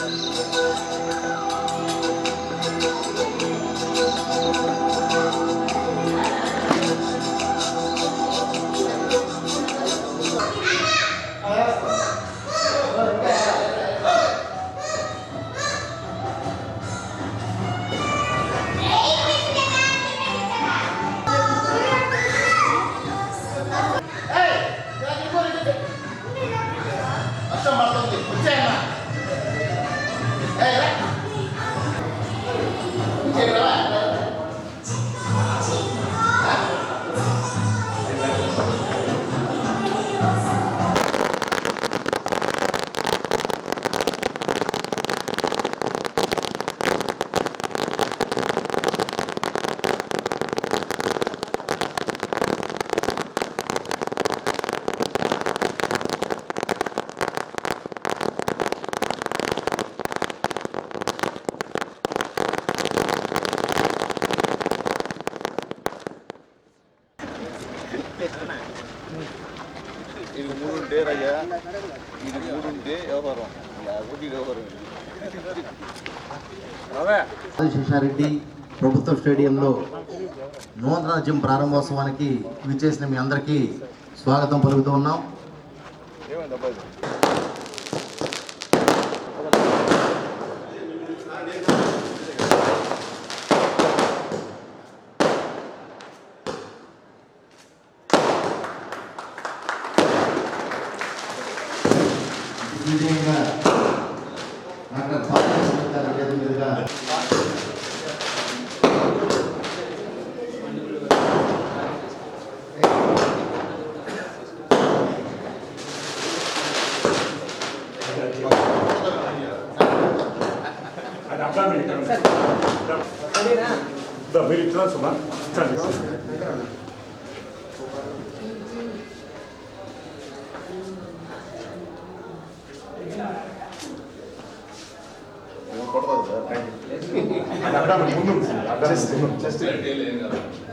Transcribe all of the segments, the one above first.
Música మూడు ఇది మూడు ఉంటే వ్యవహారం లేకపోతే ఇది వ్యవహారం శేషారెడ్డి ప్రభుత్వ స్టేడియంలో నూతన జిమ్ ప్రారంభోత్సవానికి విచ్చేసిన మీ అందరికీ స్వాగతం పలుకుతూ ఉన్నాం. మీరు ఇట్లా సుమా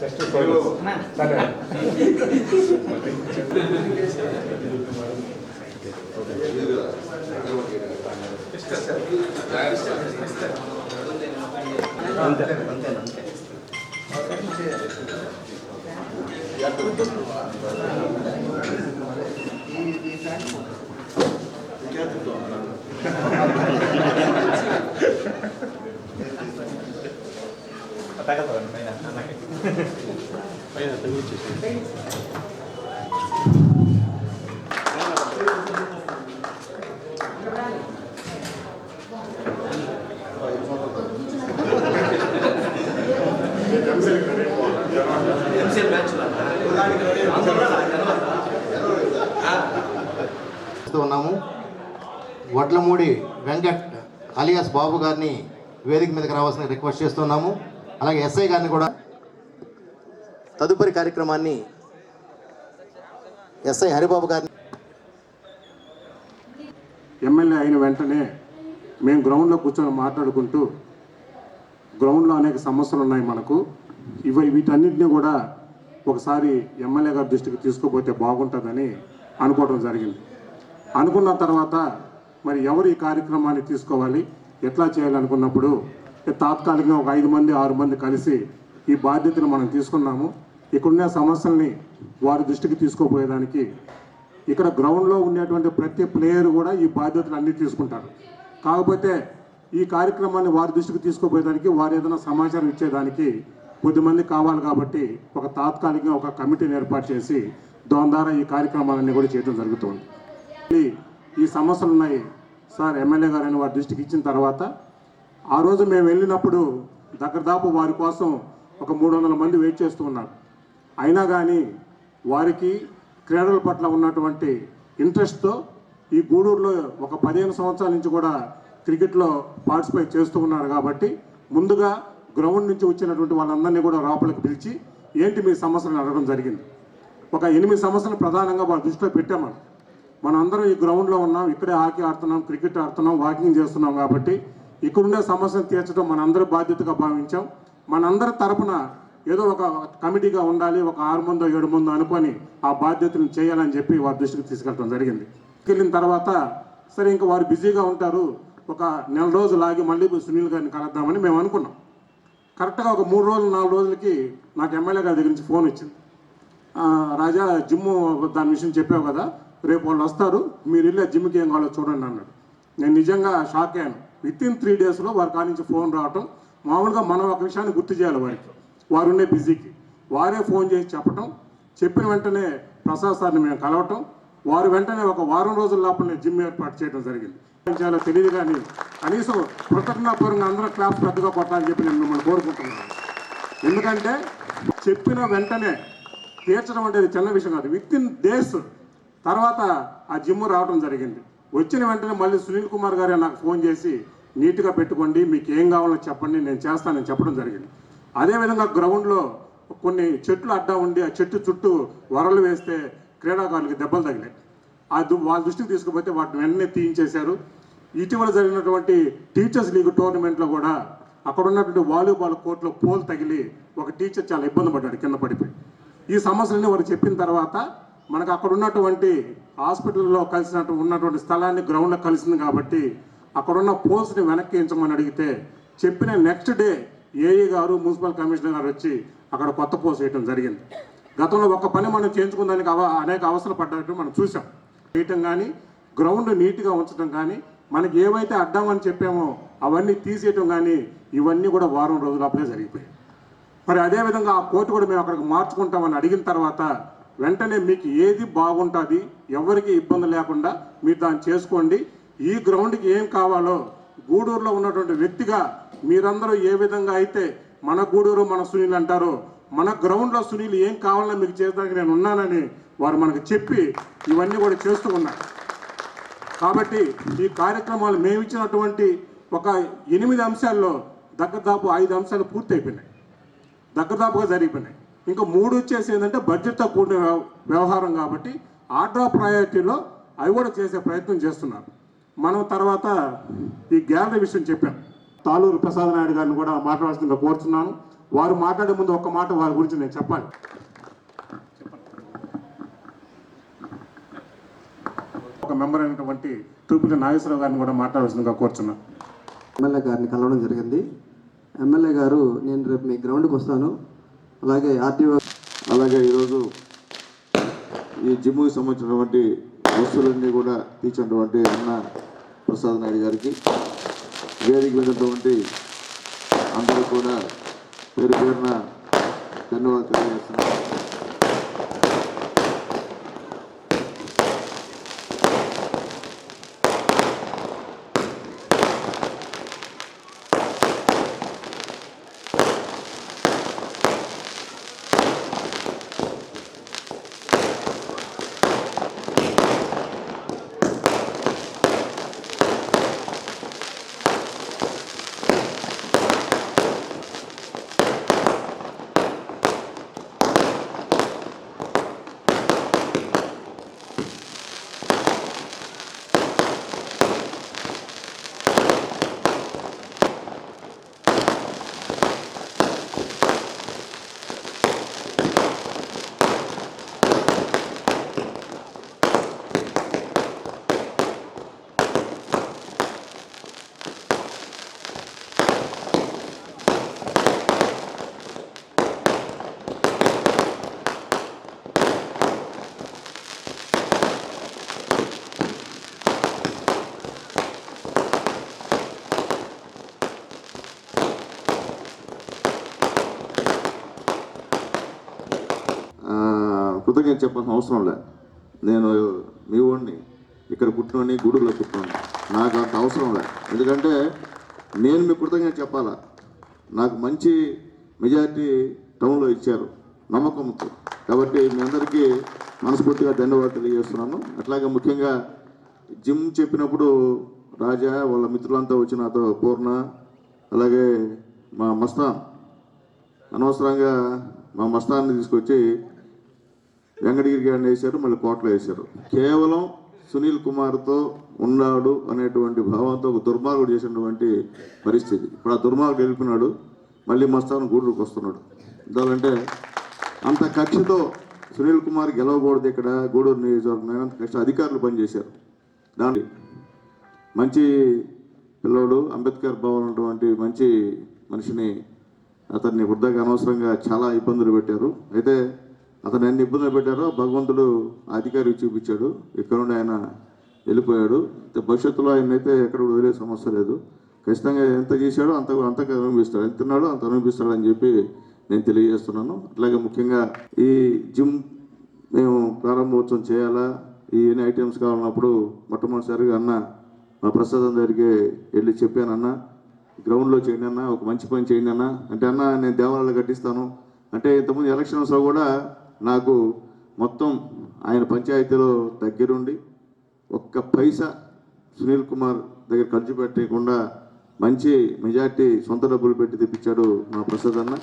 చెస్ట్ చెస్ట్ వడ్లమూడి వెంకట్ అలియాస్ బాబు గారిని వేదిక మీదకి రావాల్సిన రిక్వెస్ట్ చేస్తున్నాము. అలాగే ఎస్ఐ గారిని కూడా తదుపరి కార్యక్రమాన్ని ఎస్ఐ హరిబాబు గారిని ఎమ్మెల్యే అయిన వెంటనే మేము గ్రౌండ్లో కూర్చొని మాట్లాడుకుంటూ గ్రౌండ్లో అనేక సమస్యలు ఉన్నాయి మనకు. ఇవి వీటన్నిటిని కూడా ఒకసారి ఎమ్మెల్యే గారి దృష్టికి తీసుకుపోతే బాగుంటుందని అనుకోవడం జరిగింది. అనుకున్న తర్వాత మరి ఎవరు ఈ కార్యక్రమాన్ని తీసుకోవాలి? ఎట్లా చేయాలనుకున్నప్పుడు? తాత్కాలికంగా ఒక ఐదు మంది ఆరు మంది కలిసి ఈ బాధ్యతను మనం తీసుకున్నాము. ఇక్కడున్న సమస్యల్ని వారి దృష్టికి తీసుకోపోయేదానికి ఇక్కడ గ్రౌండ్లో ఉండేటువంటి ప్రతి ప్లేయర్ కూడా ఈ బాధ్యతలు అన్నీ తీసుకుంటారు. కాకపోతే ఈ కార్యక్రమాన్ని వారి దృష్టికి తీసుకుపోయేదానికి వారు ఏదైనా సమాచారం ఇచ్చేదానికి కొద్దిమంది కావాలి కాబట్టి ఒక తాత్కాలికంగా ఒక కమిటీని ఏర్పాటు చేసి దాని ద్వారా ఈ కార్యక్రమాలన్నీ కూడా చేయడం జరుగుతుంది. ఈ సమస్యలు ఉన్నాయి. సార్ ఎమ్మెల్యే గారిని వారి దృష్టికి ఇచ్చిన తర్వాత ఆ రోజు మేము వెళ్ళినప్పుడు దగ్గరదాపు వారి కోసం ఒక మూడు వందల మంది వెయిట్ చేస్తూ ఉన్నారు. అయినా కానీ వారికి క్రీడల పట్ల ఉన్నటువంటి ఇంట్రెస్ట్తో ఈ గూడూరులో ఒక పదిహేను సంవత్సరాల నుంచి కూడా క్రికెట్లో పార్టిసిపేట్ చేస్తూ ఉన్నారు కాబట్టి ముందుగా గ్రౌండ్ నుంచి వచ్చినటువంటి వాళ్ళందరినీ కూడా లోపలికి పిలిచి ఏంటి మీ సమస్యలను అడగడం జరిగింది. ఒక ఎనిమిది సమస్యలు ప్రధానంగా వాళ్ళ దృష్టిలో పెట్టామని మనం అందరం ఈ గ్రౌండ్లో ఉన్నాం ఇక్కడే హాకీ ఆడుతున్నాం క్రికెట్ ఆడుతున్నాం వాకింగ్ చేస్తున్నాం కాబట్టి ఇక్కడుండే సమస్యను తీర్చడం మనందరి బాధ్యతగా భావించాం. మనందరి తరపున ఏదో ఒక కమిటీగా ఉండాలి ఒక ఆరు మందో ఏడు మందో అనుకొని ఆ బాధ్యతను చేయాలని చెప్పి వారి దృష్టికి తీసుకెళ్ళడం జరిగింది. తీసుకెళ్ళిన తర్వాత సరే ఇంకా వారు బిజీగా ఉంటారు ఒక నెల రోజులు ఆగి మళ్ళీ సునీల్ గారిని కలుద్దామని మేము అనుకున్నాం. కరెక్ట్గా ఒక మూడు రోజులు నాలుగు రోజులకి నాకు ఎమ్మెల్యే గారి దగ్గర నుంచి ఫోన్ వచ్చింది. రాజా జిమ్ దాని విషయం చెప్పావు కదా రేపు వాళ్ళు వస్తారు మీరు వెళ్ళి జిమ్కి ఏం కావాలో చూడండి అన్నాడు. నేను నిజంగా షాక్ అయ్యాను. విత్ ఇన్ త్రీ డేస్లో వారి కాడి నుంచి ఫోన్ రావటం మామూలుగా మనం ఒక విషయాన్ని గుర్తు చేయాలి వారికి. వారు ఉండే బిజీకి. వారే ఫోన్ చేసి చెప్పటం చెప్పిన వెంటనే ప్రసాద్ సార్ని మేము కలవటం వారు వెంటనే ఒక వారం రోజుల లోపలనే జిమ్ ఏర్పాటు చేయడం జరిగింది. ఏం చేయాలో తెలియదు కానీ కనీసం కృతజ్ఞాపూర్వంగా అందరూ క్లాస్ పెద్దగా కొట్టాలని చెప్పి నేను మిమ్మల్ని కోరుకుంటున్నాను. ఎందుకంటే చెప్పిన వెంటనే తీర్చడం అంటే చిన్న విషయం కాదు. విత్ ఇన్ డేస్ తర్వాత ఆ జిమ్ రావడం జరిగింది. వచ్చిన వెంటనే మళ్ళీ సునీల్ కుమార్ గారే నాకు ఫోన్ చేసి నీట్గా పెట్టుకోండి మీకు ఏం కావాలో చెప్పండి నేను చేస్తానని చెప్పడం జరిగింది. అదేవిధంగా గ్రౌండ్లో కొన్ని చెట్లు అడ్డా ఉండి ఆ చెట్టు చుట్టూ వరలు వేస్తే క్రీడాకారులకి దెబ్బలు తగిలాయి. ఆ దు- వాళ్ళ దృష్టికి తీసుకుపోతే వాటిని వెంటనే తీయించేశారు. ఇటీవల జరిగినటువంటి టీచర్స్ లీగ్ టోర్నమెంట్లో కూడా అక్కడ ఉన్నటువంటి వాలీబాల్ కోర్టులో పోల్ తగిలి ఒక టీచర్ చాలా ఇబ్బంది పడ్డాడు కింద పడిపోయి. ఈ సమస్యలన్నీ వారు చెప్పిన తర్వాత మనకు అక్కడ ఉన్నటువంటి హాస్పిటల్లో కలిసినట్టు ఉన్నటువంటి స్థలాన్ని గ్రౌండ్లో కలిసింది కాబట్టి అక్కడున్న పోల్స్ని వెనక్కి ఎంచమని అడిగితే చెప్పిన నెక్స్ట్ డే ఏఈ గారు మున్సిపల్ కమిషనర్ గారు వచ్చి అక్కడ కొత్త పోల్స్ వేయడం జరిగింది. గతంలో ఒక పని మనం చేయించుకోవడానికి అవ అనేక అవసరం పడ్డట్టు మనం చూసాం వేయటం కానీ గ్రౌండ్ నీట్గా ఉంచడం కానీ మనకి ఏవైతే అడ్డామని చెప్పామో అవన్నీ తీసేయటం కానీ ఇవన్నీ కూడా వారం రోజులప్పుడే జరిగిపోయాయి. మరి అదేవిధంగా ఆ కోర్టు కూడా మేము అక్కడికి మార్చుకుంటామని అడిగిన తర్వాత వెంటనే మీకు ఏది బాగుంటుంది ఎవరికి ఇబ్బంది లేకుండా మీరు దాన్ని చేసుకోండి. ఈ గ్రౌండ్కి ఏం కావాలో గూడూరులో ఉన్నటువంటి వ్యక్తిగా మీరందరూ ఏ విధంగా అయితే మన గూడూరు మన సునీల్ అంటారో మన గ్రౌండ్లో సునీల్ ఏం కావాలో మీకు చేయడానికి నేను ఉన్నానని వారు మనకు చెప్పి ఇవన్నీ కూడా చేస్తూ ఉన్నారు. కాబట్టి ఈ కార్యక్రమాలు మేము ఇచ్చినటువంటి ఒక ఎనిమిది అంశాల్లో దగ్గరదాపు ఐదు అంశాలు పూర్తి అయిపోయినాయి దగ్గరదాపుగా జరిగిపోయినాయి. ఇంకా మూడు వచ్చేసి ఏంటంటే బడ్జెట్తో కూడిన వ్యవ- వ్యవహారం కాబట్టి ఆర్డర్ ఆఫ్ ప్రయారిటీలో అవి కూడా చేసే ప్రయత్నం చేస్తున్నారు. మనం తర్వాత ఈ గ్యాలరీ విషయం చెప్పాం. తాలూరు ప్రసాద్ నాయుడు గారిని కూడా మాట్లాడాల్సిందిగా కోరుతున్నాను వారు మాట్లాడే ముందు ఒక్క మాట వారి గురించి నేను చెప్పాలి. ఒక మెంబర్ అయినటువంటి తూపిలి నాగేశ్వరరావు గారిని కూడా మాట్లాడాల్సిందిగా కోరుచున్నాను. ఎమ్మెల్యే గారిని కలవడం జరిగింది. ఎమ్మెల్యే గారు నేను రేపు మీ గ్రౌండ్కి వస్తాను. అలాగే ఆర్టీఓ అలాగే ఈరోజు ఈ జిమ్కి సంబంధించినటువంటి వస్తువులన్నీ కూడా తీర్చినటువంటి అన్న ప్రసాద్ నాయుడు గారికి వేదిక వెళ్ళినటువంటి అందరూ కూడా పేరు పేరున ధన్యవాదాలు తెలియజేస్తున్నాను ఆ, కృతజ్ఞత చెప్పాల్సిన అవసరం లే. నేను మీ వాడిని ఇక్కడ పుట్టినోని గూడూరులో పుట్టినోని నాకు అంత అవసరం లే. ఎందుకంటే నేను మీ కృతజ్ఞత చెప్పాలా? నాకు మంచి మెజారిటీ టౌన్లో ఇచ్చారు. నమ్మకంతో. కాబట్టి మీ అందరికీ మనస్ఫూర్తిగా ధన్యవాదాలు తెలియజేస్తున్నాను. అట్లాగే ముఖ్యంగా జిమ్ చెప్పినప్పుడు రాజా వాళ్ళ మిత్రులంతా వచ్చి నాతో పూర్ణ అలాగే మా మస్తాన్ అనవసరంగా మా మస్తాన్ని తీసుకొచ్చి వెంకటగిరి గారిని వేశారు మళ్ళీ కోటలో వేశారు. కేవలం సునీల్ కుమార్తో ఉన్నాడు అనేటువంటి భావంతో ఒక దుర్మార్గుడు చేసినటువంటి పరిస్థితి. ఇప్పుడు ఆ దుర్మార్గుడు వెళ్ళిపోయినాడు మళ్ళీ మస్తాను గూడూరుకు వస్తున్నాడు. ఎందుకంటే అంత కక్షతో సునీల్ కుమార్ గెలవకూడదు ఇక్కడ గూడూరు నియోజకవర్గం అంత కక్ష అధికారులు పనిచేశారు. దాని మంచి పిల్లోడు అంబేద్కర్ భవన్ ఉన్నటువంటి మంచి మనిషిని అతన్ని వృద్ధాగా అనవసరంగా చాలా ఇబ్బందులు పెట్టారు. అయితే అతను ఎన్ని ఇబ్బందులు పెట్టారో భగవంతుడు అధికారికి చూపించాడు. ఇక్కడ నుండి ఆయన వెళ్ళిపోయాడు. భవిష్యత్తులో ఆయన అయితే ఎక్కడ వదిలే సమస్య లేదు. ఖచ్చితంగా ఎంత చేశాడో అంత అంతగా అనుభవిస్తాడు. ఎంత తిన్నాడో అంత అనుభవిస్తాడు అని చెప్పి నేను తెలియజేస్తున్నాను. అట్లాగే ముఖ్యంగా ఈ జిమ్ మేము ప్రారంభోత్సవం చేయాలా? ఈ ఎన్ని ఐటమ్స్ కావాలన్నప్పుడు మొట్టమొదటిసారిగా అన్న మా ప్రసాదం దగ్గరికి వెళ్ళి చెప్పాను అన్న. గ్రౌండ్లో చేయండి అన్న. ఒక మంచి పని చేయండి అన్న. అంటే అన్న నేను దేవాలయాలు కట్టిస్తాను. అంటే ఇంతకుముందు ఎలక్షన్స్లో కూడా నాకు మొత్తం ఆయన పంచాయతీలో దగ్గరుండి ఒక్క పైసా సునీల్ కుమార్ దగ్గర ఖర్చు పెట్టకుండా మంచి మెజార్టీ సొంత డబ్బులు పెట్టి తెప్పించాడు మా ప్రసాద్ అన్న.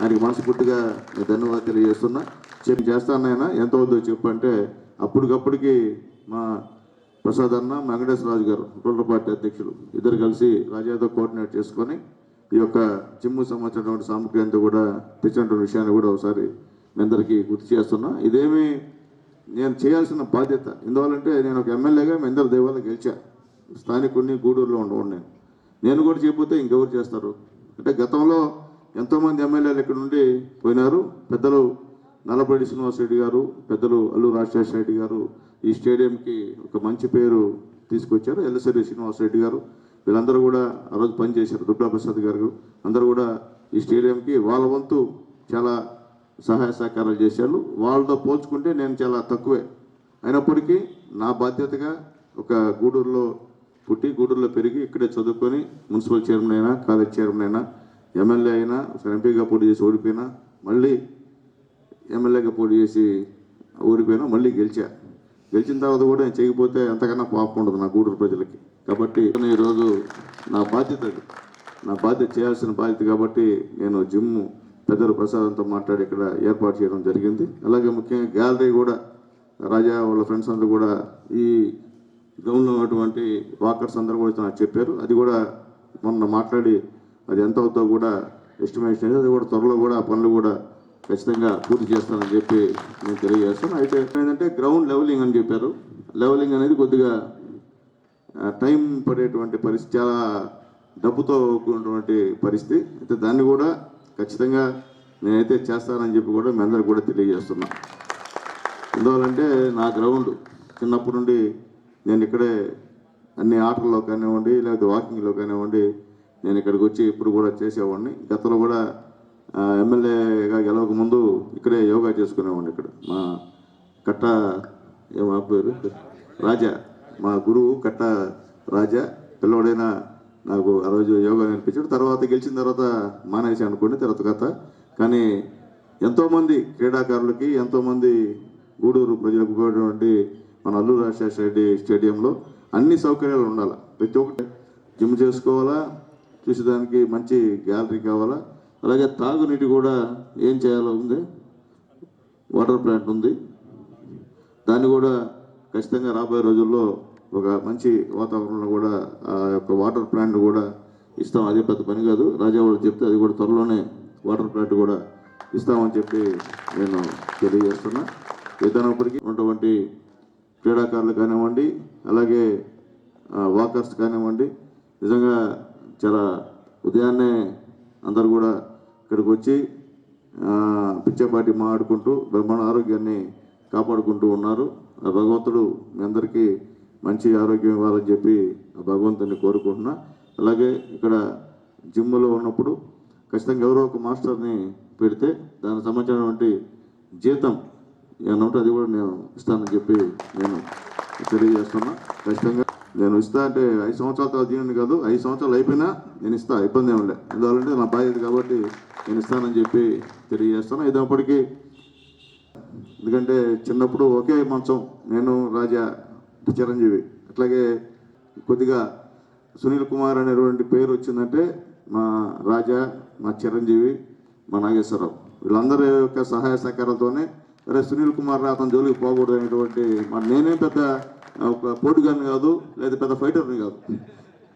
ఆయనకి మనస్ఫూర్తిగా నేను ధన్యవాదాలు తెలియజేస్తున్నా. చెప్పి చేస్తానైనా ఎంత అవుతుందో చెప్పు అంటే అప్పటికప్పటికి మా ప్రసాద్ అన్న వెంకటేశ్వరరాజు గారు రూరల్ పార్టీ అధ్యక్షులు ఇద్దరు కలిసి రాజాతో కోఆర్డినేట్ చేసుకొని ఈ యొక్క జిమ్ము సంబంధించినటువంటి సామగ్రి అంతా కూడా తెచ్చినటువంటి విషయాన్ని కూడా ఒకసారి మీ అందరికీ గుర్తు చేస్తున్నా. ఇదేమి నేను చేయాల్సిన బాధ్యత. ఎందువల్లంటే నేను ఒక ఎమ్మెల్యేగా మీ అందరి దేవాలయం గెలిచా. స్థానికుడిని గూడూరులో ఉండవు నేను. నేను కూడా చేయకపోతే ఇంకెవరు చేస్తారు? అంటే గతంలో ఎంతోమంది ఎమ్మెల్యేలు ఇక్కడ నుండి పోయినారు. పెద్దలు నల్లపల్లి శ్రీనివాస్ రెడ్డి గారు పెద్దలు అల్లు రాజశేఖర రెడ్డి గారు ఈ స్టేడియంకి ఒక మంచి పేరు తీసుకొచ్చారు. ఎల్లసరి శ్రీనివాస్ రెడ్డి గారు. వీళ్ళందరూ కూడా ఆ రోజు పనిచేశారు. దుర్గా ప్రసాద్ గారు. అందరూ కూడా ఈ స్టేడియంకి వాళ్ళ వంతు చాలా సహాయ సహకారాలు చేశారు. వాళ్ళతో పోల్చుకుంటే నేను చాలా తక్కువే. అయినప్పటికీ నా బాధ్యతగా ఒక గూడూరులో పుట్టి గూడూరులో పెరిగి ఇక్కడే చదువుకొని మున్సిపల్ చైర్మన్ అయినా కాలేజ్ చైర్మన్ అయినా ఎమ్మెల్యే అయినా ఒకసారి ఎంపీగా పోటీ చేసి ఓడిపోయినా మళ్ళీ ఎమ్మెల్యేగా పోటీ చేసి ఓడిపోయినా మళ్ళీ గెలిచా. గెలిచిన తర్వాత కూడా నేను చేయకపోతే ఎంతకన్నా పాపం ఉండదు నా గూడూరు ప్రజలకి. కాబట్టి ఈరోజు నా బాధ్యత నా బాధ్యత చేయాల్సిన బాధ్యత కాబట్టి నేను జిమ్ పెద్దలు ప్రసాదంతో మాట్లాడి ఇక్కడ ఏర్పాటు చేయడం జరిగింది. అలాగే ముఖ్యంగా గ్యాలరీ కూడా రాజా వాళ్ళ ఫ్రెండ్స్ అందరూ కూడా ఈ గ్రౌండ్లో ఉన్నటువంటి వాకర్స్ అందరూ కూడా నాకు చెప్పారు. అది కూడా మొన్న మాట్లాడి అది ఎంత అవుతో కూడా ఎస్టిమేషన్ అది కూడా త్వరలో కూడా పనులు కూడా ఖచ్చితంగా పూర్తి చేస్తానని చెప్పి నేను తెలియజేస్తాను. అయితే ఏంటంటే గ్రౌండ్ లెవెలింగ్ అని చెప్పారు. లెవెలింగ్ అనేది కొద్దిగా టైం పడేటువంటి పరిస్థితి చాలా డబ్బుతో కూడినటువంటి పరిస్థితి. అయితే దాన్ని కూడా ఖచ్చితంగా నేనైతే చేస్తానని చెప్పి కూడా మీ అందరికి కూడా తెలియజేస్తున్నా. ఎందువల్లంటే నా గ్రౌండ్ చిన్నప్పటి నుండి నేను ఇక్కడే అన్ని ఆటల్లో కానివ్వండి లేకపోతే వాకింగ్లో కానివ్వండి నేను ఇక్కడికి వచ్చి ఇప్పుడు కూడా చేసేవాడిని. గతంలో కూడా ఎమ్మెల్యేగా గెలవక ముందు ఇక్కడే యోగా చేసుకునేవాడిని ఇక్కడ. మా కట్ట ఏమా పేరు? రాజా. మా గురువు కట్ట రాజా. పిల్లవాడైనా నాకు ఆ రోజు యోగా నేర్పించాడు. తర్వాత గెలిచిన తర్వాత మానేసి అనుకోండి తర్వాత కథ. కానీ ఎంతోమంది క్రీడాకారులకి ఎంతోమంది గూడూరు ప్రజలకు ఉపయోగపడేటువంటి మన అల్లూరు రాజశేఖర రెడ్డి స్టేడియంలో అన్ని సౌకర్యాలు ఉండాలి. ప్రతి ఒక్కటి జిమ్ చేసుకోవాలా చూసేదానికి మంచి గ్యాలరీ కావాలా. అలాగే తాగునీటి కూడా ఏం చేయాలో ఉంది. వాటర్ ప్లాంట్ ఉంది. దాన్ని కూడా ఖచ్చితంగా రాబోయే రోజుల్లో ఒక మంచి వాతావరణంలో కూడా ఆ యొక్క వాటర్ ప్లాంట్ కూడా ఇస్తాం. అదే పెద్ద పని కాదు. రాజా వాళ్ళు చెప్తే అది కూడా త్వరలోనే వాటర్ ప్లాంట్ కూడా ఇస్తామని చెప్పి నేను తెలియజేస్తున్నా. ఏదైనప్పటికీ ఉన్నటువంటి క్రీడాకారులు కానివ్వండి అలాగే వాకర్స్ కానివ్వండి నిజంగా చాలా ఉదయాన్నే అందరు కూడా ఇక్కడికి వచ్చి ఆ, మాడుకుంటూ మాట్లాడుకుంటూ బ్రహ్మాండ ఆరోగ్యాన్ని కాపాడుకుంటూ ఉన్నారు. ఆ భగవంతుడు మీ అందరికీ మంచి ఆరోగ్యం ఇవ్వాలని చెప్పి ఆ భగవంతుని కోరుకుంటున్నా. అలాగే ఇక్కడ జిమ్లో ఉన్నప్పుడు ఖచ్చితంగా ఎవరో ఒక మాస్టర్ని పెడితే దానికి సంబంధించినటువంటి జీతం ఏమన్నా ఉంటే అది కూడా నేను ఇస్తానని చెప్పి నేను తెలియజేస్తున్నా. ఖచ్చితంగా నేను ఇస్తా అంటే ఐదు సంవత్సరాల తర్వాత దీనిని కాదు ఐదు సంవత్సరాలు అయిపోయినా నేను ఇస్తా ఇబ్బంది ఏమి లేదు. ఎందువల్లంటే నా బాధ్యత కాబట్టి నేను ఇస్తానని చెప్పి తెలియజేస్తాను ఇదప్పటికీ ఎందుకంటే చిన్నప్పుడు ఒకే మంచం నేను రాజా చిరంజీవి. అట్లాగే కొద్దిగా సునీల్ కుమార్ అనేటువంటి పేరు వచ్చిందంటే మా రాజా మా చిరంజీవి మా నాగేశ్వరరావు. వీళ్ళందరి యొక్క సహాయ సహకారాలతోనే అరే సునీల్ కుమార్ రా అతని జోలికి పోకూడదు అనేటువంటి మా నేనే పెద్ద ఒక పోటుగాని కాదు లేదా పెద్ద ఫైటర్ని కాదు.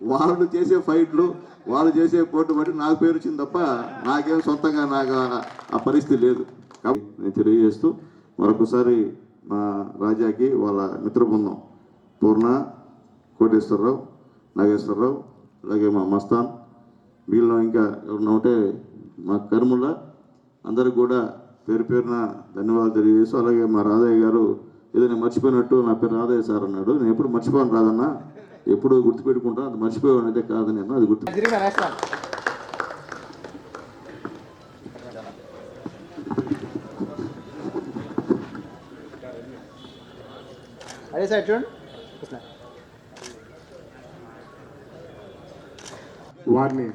వాళ్ళు చేసే ఫైట్లు వాళ్ళు చేసే పోటు బట్టి నాకు పేరు వచ్చింది తప్ప నాకేం సొంతంగా నాకు ఆ- ఆ పరిస్థితి లేదు. కాబట్టి నేను తెలియజేస్తూ మరొకసారి మా రాజాకి వాళ్ళ మిత్ర బృందం పూర్ణ కోటేశ్వరరావు నాగేశ్వరరావు అలాగే మా మస్తాన్ వీళ్ళు ఇంకా ఎవరన్నా ఉంటే మా కర్ముల అందరికి కూడా పేరు పేరున ధన్యవాదాలు తెలియజేస్తూ అలాగే మా రాధయ్య గారు ఏదైనా మర్చిపోయినట్టు నా పేరు రాధయ్య సార్ అన్నాడు. నేను ఎప్పుడు మర్చిపోను రాదన్న ఎప్పుడు గుర్తుపెట్టుకుంటాను అది మర్చిపోయాను అయితే కాదు నేను అది గుర్తు అదే సార్ చూడండి. వారిని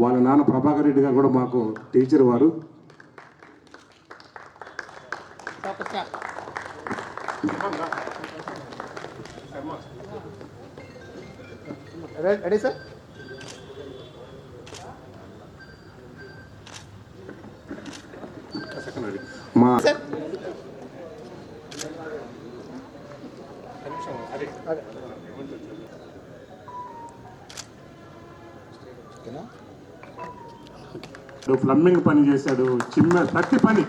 వాళ్ళ నాన్న ప్రభాకర్ రెడ్డి గారు కూడా మాకు టీచర్ వారు. Ready sir? మా ప్లంబింగ్ పని చేశాడు చిన్న ప్రతి పని.